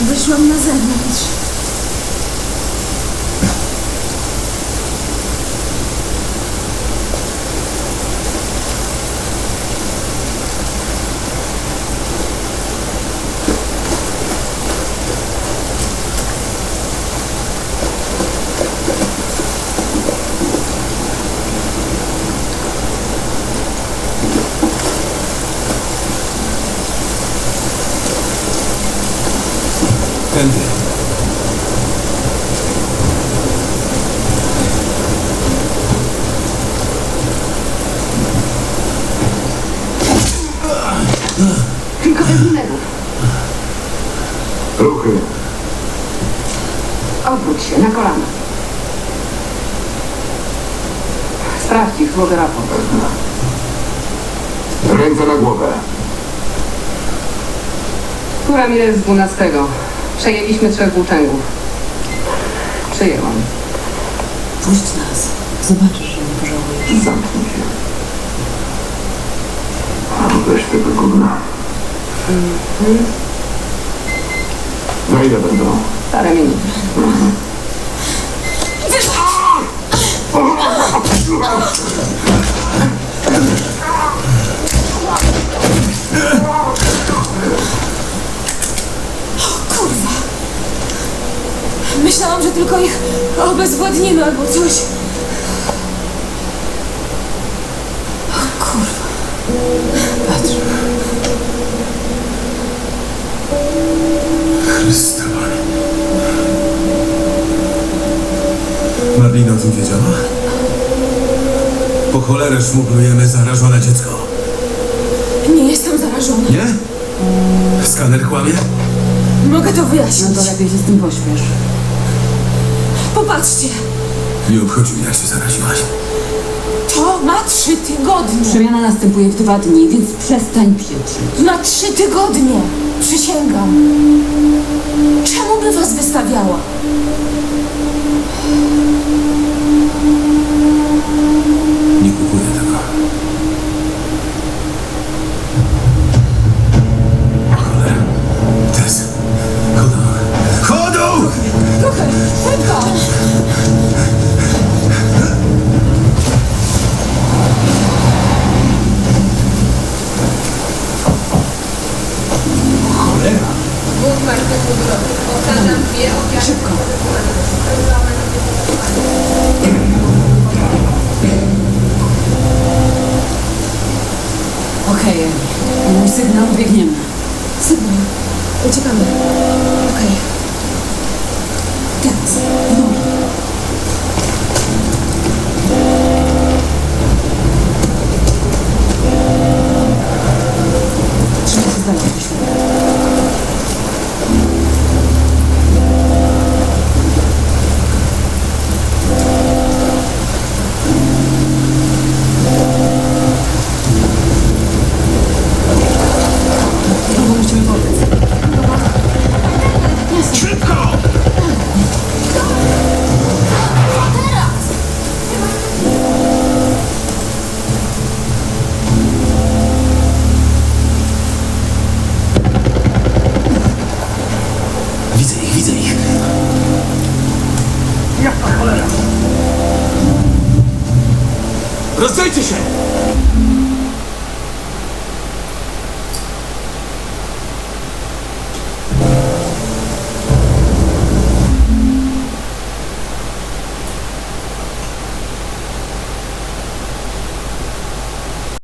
Wyszłam na zewnątrz. Tędy. Kilka wędlinegów. Ruchy. Odwróć się, na kolana. Sprawdź ich, złożę raport. Ręce na głowę. Która mi jest z 12. Przejęliśmy trzech włóczęgów. Przyjęłam. Puść nas. Zobaczysz, że nie pożałujesz. Zamknij się. A weź tego gówna. Za ile będą? Parę minut. Myślałam, że tylko ich obezwładnimy albo coś. O kurwa. Patrz. Chryste Panie. Marlina o tym wiedziała? Po cholerę szmuglujemy zarażone dziecko. Nie jestem zarażona. Nie? Skaner kłamie? Mogę to wyjaśnić. No to lepiej się z tym pośpiesz. Popatrzcie. Nie obchodzi mnie, jak się zaraziłaś. To ma trzy tygodnie. Przemiana następuje w dwa dni, więc przestań pieprzyć. Na trzy tygodnie. Przysięgam. Czemu by was wystawiała? Szybko. Okej, okay. mój sygnał, biegniemy. Sygnał. Uciekamy. Okej. Teraz. Раздайтесь!